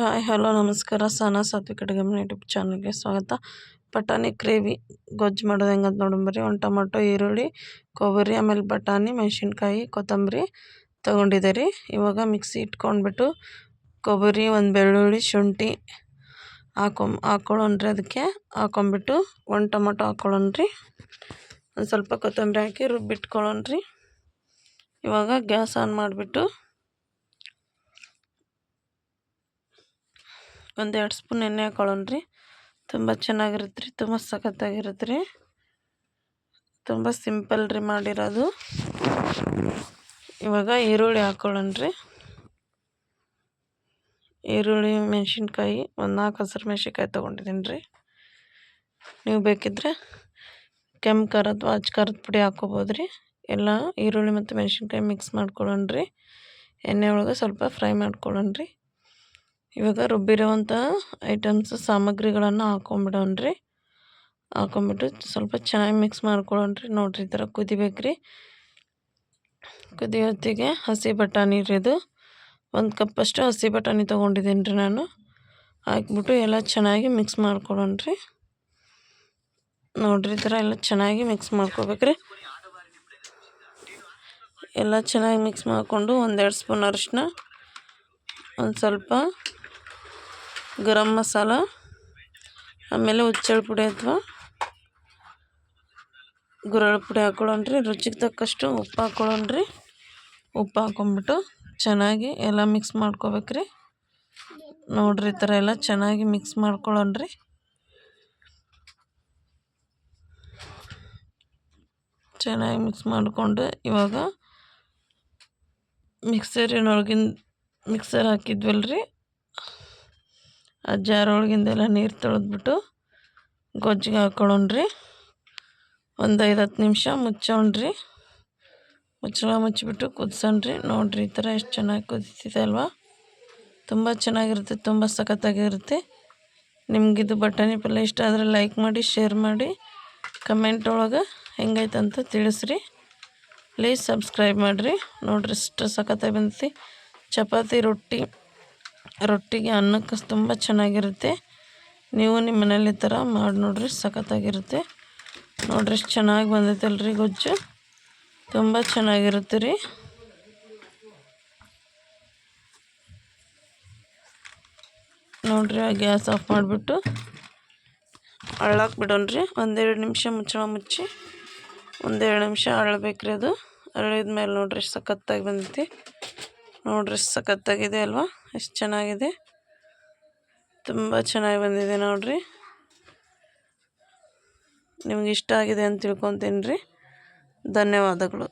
Hi, hello, ನಮಸ್ಕಾರ. ಸನಾ ಸಾತ್ವಿಕ ಅಡುಗೆ ಯೂಟ್ಯೂಬ್ ಚಾನಲ್ಗೆ ಸ್ವಾಗತ. ಬಟಾಣಿ ಗ್ರೇವಿ ಗೊಜ್ಜು ಮಾಡೋದು ಹೆಂಗಂತ ನೋಡಂಬರಿ ಒಂದು ಟೊಮೊಟೊ, ಈರುಳ್ಳಿ, ಕೊಬ್ಬರಿ, ಆಮೇಲೆ ಬಟಾಣಿ, ಮೆಣಸಿನ್ಕಾಯಿ, ಕೊತ್ತಂಬರಿ ತೊಗೊಂಡಿದ್ದೆ ರೀ ಇವಾಗ ಮಿಕ್ಸಿ ಇಟ್ಕೊಂಡ್ಬಿಟ್ಟು ಕೊಬ್ಬರಿ, ಒಂದು ಬೆಳ್ಳುಳ್ಳಿ, ಶುಂಠಿ ಹಾಕೊಂ ಹಾಕ್ಕೊಳ್ಳೋಣ್ರಿ ಅದಕ್ಕೆ. ಹಾಕೊಂಬಿಟ್ಟು ಒಂದು ಟೊಮೊಟೊ ಹಾಕ್ಕೊಳ್ಳೋಣ್ರಿ ಒಂದು ಸ್ವಲ್ಪ ಕೊತ್ತಂಬರಿ ಹಾಕಿ ರುಬ್ಬಿಟ್ಕೊಳ್ಳೋಣ್ರಿ. ಇವಾಗ ಗ್ಯಾಸ್ ಆನ್ ಮಾಡಿಬಿಟ್ಟು ಒಂದು ಎರಡು ಸ್ಪೂನ್ ಎಣ್ಣೆ ಹಾಕೊಳ್ಳೋಣ ರೀ. ತುಂಬ ಚೆನ್ನಾಗಿರುತ್ತೆ ರೀ, ತುಂಬ ಸಖತ್ತಾಗಿರುತ್ತೆ ರೀ. ತುಂಬ ಸಿಂಪಲ್ ರೀ ಮಾಡಿರೋದು. ಇವಾಗ ಈರುಳ್ಳಿ ಹಾಕ್ಕೊಳ್ಳೋಣ್ರಿ ಈರುಳ್ಳಿ, ಮೆಣಸಿನ್ಕಾಯಿ, ಒಂದು ನಾಲ್ಕು ಹಸಿರು ಮೆಣಸಿನ್ಕಾಯಿ ತೊಗೊಂಡಿದ್ದೀನಿ ರೀ. ನೀವು ಬೇಕಿದ್ರೆ ಕೆಂಪು ಖಾರ ಅಥವಾ ಅಚ್ಚ ಖಾರದ ಪುಡಿ ಹಾಕ್ಕೋಬೋದು ರೀ. ಎಲ್ಲ ಈರುಳ್ಳಿ ಮತ್ತು ಮೆಣಸಿನ್ಕಾಯಿ ಮಿಕ್ಸ್ ಮಾಡ್ಕೊಳ್ಳೋಣ ರೀ. ಎಣ್ಣೆ ಒಳಗೆ ಸ್ವಲ್ಪ ಫ್ರೈ ಮಾಡ್ಕೊಳ್ಳೋಣ್ರಿ ಇವಾಗ ರುಬ್ಬಿರೋವಂಥ ಐಟಮ್ಸ್, ಸಾಮಗ್ರಿಗಳನ್ನು ಹಾಕೊಂಬಿಡೋಣ್ರಿ. ಹಾಕೊಂಬಿಟ್ಟು ಸ್ವಲ್ಪ ಚೆನ್ನಾಗಿ ಮಿಕ್ಸ್ ಮಾಡ್ಕೊಳ್ಳೋಣ್ರಿ. ನೋಡಿರಿ ಈ ಥರ ಕುದಿಬೇಕು ರೀ ಹಸಿ ಬಟಾಣಿ ರೀ ಇದು. ಒಂದು ಕಪ್ಪಷ್ಟು ಹಸಿ ಬಟಾಣಿ ತೊಗೊಂಡಿದ್ದೀನಿ ರೀ ನಾನು. ಹಾಕ್ಬಿಟ್ಟು ಎಲ್ಲ ಚೆನ್ನಾಗಿ ಮಿಕ್ಸ್ ಮಾಡ್ಕೊಳ್ಳೋಣ್ರಿ. ನೋಡಿರಿ ಈ ಥರ ಎಲ್ಲ ಚೆನ್ನಾಗಿ ಮಿಕ್ಸ್ ಮಾಡ್ಕೋಬೇಕ್ರಿ. ಎಲ್ಲ ಚೆನ್ನಾಗಿ ಮಿಕ್ಸ್ ಮಾಡಿಕೊಂಡು ಒಂದೆರಡು ಸ್ಪೂನ್ ಅರಿಶಿನ ಒಂದು ಸ್ವಲ್ಪ ಗರಂ ಮಸಾಲ, ಆಮೇಲೆ ಹುಚ್ಚಳ ಪುಡಿ ಅಥವಾ ಗುರಳ ಪುಡಿ ಹಾಕ್ಕೊಳ್ಳೋಣ್ರಿ ರುಚಿಗೆ ತಕ್ಕಷ್ಟು ಉಪ್ಪು ಹಾಕ್ಕೊಳ್ಳೋಣ್ರಿ ಉಪ್ಪು ಹಾಕೊಂಬಿಟ್ಟು ಚೆನ್ನಾಗಿ ಎಲ್ಲ ಮಿಕ್ಸ್ ಮಾಡ್ಕೋಬೇಕ್ರಿ. ನೋಡ್ರಿ ಈ ಥರ ಎಲ್ಲ ಚೆನ್ನಾಗಿ ಮಿಕ್ಸ್ ಮಾಡ್ಕೊಳ್ಳೋಣ್ರಿ. ಚೆನ್ನಾಗಿ ಮಿಕ್ಸ್ ಮಾಡಿಕೊಂಡು ಇವಾಗ ಮಿಕ್ಸರಿನೊಳಗಿನ ಮಿಕ್ಸರ್ ಹಾಕಿದ್ವಲ್ರಿ. ಆ ಜಾರ್ ಒಳಗಿಂದೆಲ್ಲ ನೀರು ತೊಳೆದ್ಬಿಟ್ಟು ಗೊಜ್ಜಿಗೆ ಹಾಕೊಳ್ಳೋಣ್ರಿ. ಒಂದು ಐದು ಹತ್ತು ನಿಮಿಷ ಮುಚ್ಚೋಣ್ರಿ. ಮುಚ್ಚಳ ಮುಚ್ಚಿಬಿಟ್ಟು ಕುದಿಸೋಣ್ರಿ. ನೋಡಿರಿ ಈ ಥರ ಎಷ್ಟು ಚೆನ್ನಾಗಿ ಕುದಿಸಿದೆ ಅಲ್ವಾ? ತುಂಬ ಚೆನ್ನಾಗಿರುತ್ತೆ, ತುಂಬ ಸಖತ್ತಾಗಿರುತ್ತೆ. ನಿಮಗಿದು ಬಟಾಣಿ ಪಲ್ಯ ಇಷ್ಟ ಆದರೆ ಲೈಕ್ ಮಾಡಿ ಶೇರ್ ಮಾಡಿ ಕಮೆಂಟ್ ಒಳಗೆ ಹೆಂಗೈತೆ ತಿಳಿಸ್ರಿ. ಪ್ಲೀಸ್ ಸಬ್ಸ್ಕ್ರೈಬ್ ಮಾಡಿರಿ. ನೋಡಿರಿ ಇಷ್ಟು ಸಖತ್ತಾಗಿ ಬಂದೈತಿ. ಚಪಾತಿ, ರೊಟ್ಟಿ. ರೊಟ್ಟಿಗೆ ಅನ್ನಕ್ಕೆ ತುಂಬ ಚೆನ್ನಾಗಿರುತ್ತೆ. ನೀವು ನಿಮ್ಮ ಮನೇಲಿ ಈ ಥರ ಮಾಡಿ ನೋಡ್ರಿ, ಸಖತ್ತಾಗಿರುತ್ತೆ. ನೋಡ್ರಿ ಎಷ್ಟು ಚೆನ್ನಾಗಿ ಬಂದೈತಲ್ರಿ ಗೊಜ್ಜು. ತುಂಬ ಚೆನ್ನಾಗಿರುತ್ತೆ ರೀ. ನೋಡಿರಿ ಗ್ಯಾಸ್ ಆಫ್ ಮಾಡಿಬಿಟ್ಟು ಅಳ್ಳಾಕ್ ಬಿಡೋಣ್ರಿ. ಒಂದೆರಡು ನಿಮಿಷ ಮುಚ್ಚಳ ಮುಚ್ಚಿ, ಒಂದೆರಡು ನಿಮಿಷ ಅಳಬೇಕ್ರಿ ಅದು. ಅಳಿದ ಮೇಲೆ ನೋಡ್ರಿ ಸಖತ್ತಾಗಿ ಬಂದೈತಿ. ನೋಡ್ರಿ ಸಖತ್ತಾಗಿದೆ ಅಲ್ವಾ? ಎಷ್ಟು ಚೆನ್ನಾಗಿದೆ. ತುಂಬ ಚೆನ್ನಾಗಿ ಬಂದಿದೆ ನೋಡ್ರಿ. ನಿಮ್ಗೆ ಇಷ್ಟ ಆಗಿದೆ ಅಂತ ತಿಳ್ಕೊತೀನಿ ರೀ. ಧನ್ಯವಾದಗಳು.